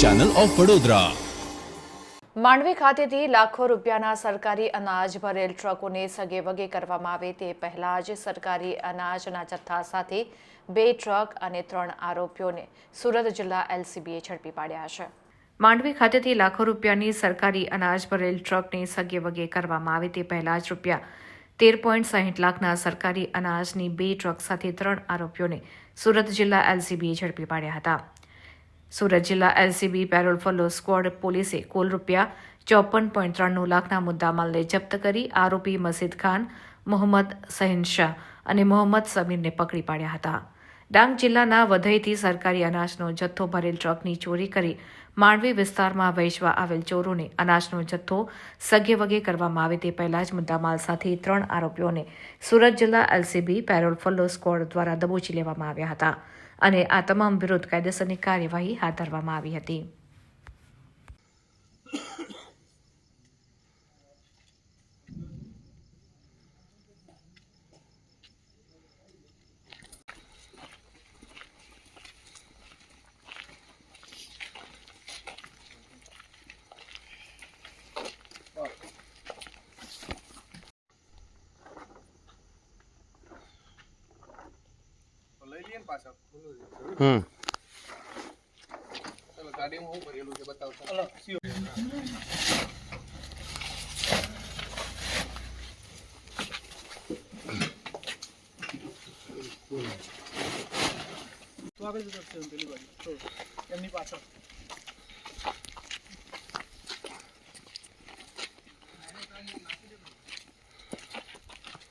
Channel of Vadodara Mandvi ખાતેથી લાખો રૂપિયાના સરકારી અનાજ ભરેલ ટ્રકોને સગે વગે કરવામાં આવે તે પહેલા જ સરકારી અનાજના જથ્થા સાથે બે ટ્રક અને ત્રણ આરોપીઓને સુરત જિલ્લા એલસીબીએ ઝડપી પાડ્યા છે. માંડવી ખાતેથી લાખો રૂપિયાની સરકારી અનાજ ભરેલ ટ્રકને સગે વગે કરવામાં આવે તે પહેલા જ રૂપિયા તેર પોઈન્ટ સાહીઠ લાખના સરકારી અનાજની બે ટ્રક સાથે ત્રણ આરોપીઓને સુરત જિલ્લા એલસીબીએ ઝડપી પાડ્યા હતા. સુરત જિલ્લા એલસીબી પેરોલ ફોલો સ્ક્વોડ પોલીસે કુલ રૂપિયા ચોપન પોઈન્ટ ત્રાણું લાખના મુદ્દામાલને જપ્ત કરી આરોપી મસીદ ખાન, મોહમ્મદ સહીન શાહ અને મોહમ્મદ સમીરને પકડી પાડ્યા હતા. ડાંગ જિલ્લાના વધઈથી સરકારી અનાજનો જથ્થો ભરેલ ટ્રકની ચોરી કરી માંડવી વિસ્તારમાં વહેંચવા આવેલ ચોરોને અનાજનો જથ્થો સગે વગે કરવામાં આવે તે પહેલા જ મુદ્દામાલ સાથે ત્રણ આરોપીઓને સુરત જિલ્લા એલસીબી પેરોલ ફોલો સ્ક્વોડ દ્વારા દબોચી લેવામાં આવ્યા હતા અને આ તમામ વિરુદ્ધ કાયદેસરની કાર્યવાહી હાથ ધરવામાં આવી હતી. હમ. ચાલો ગાડીમાં હું ભરેલું છે બતાવશો. તો આગળ જતો છે પેલી બાજુ? તો એમની પાછળ.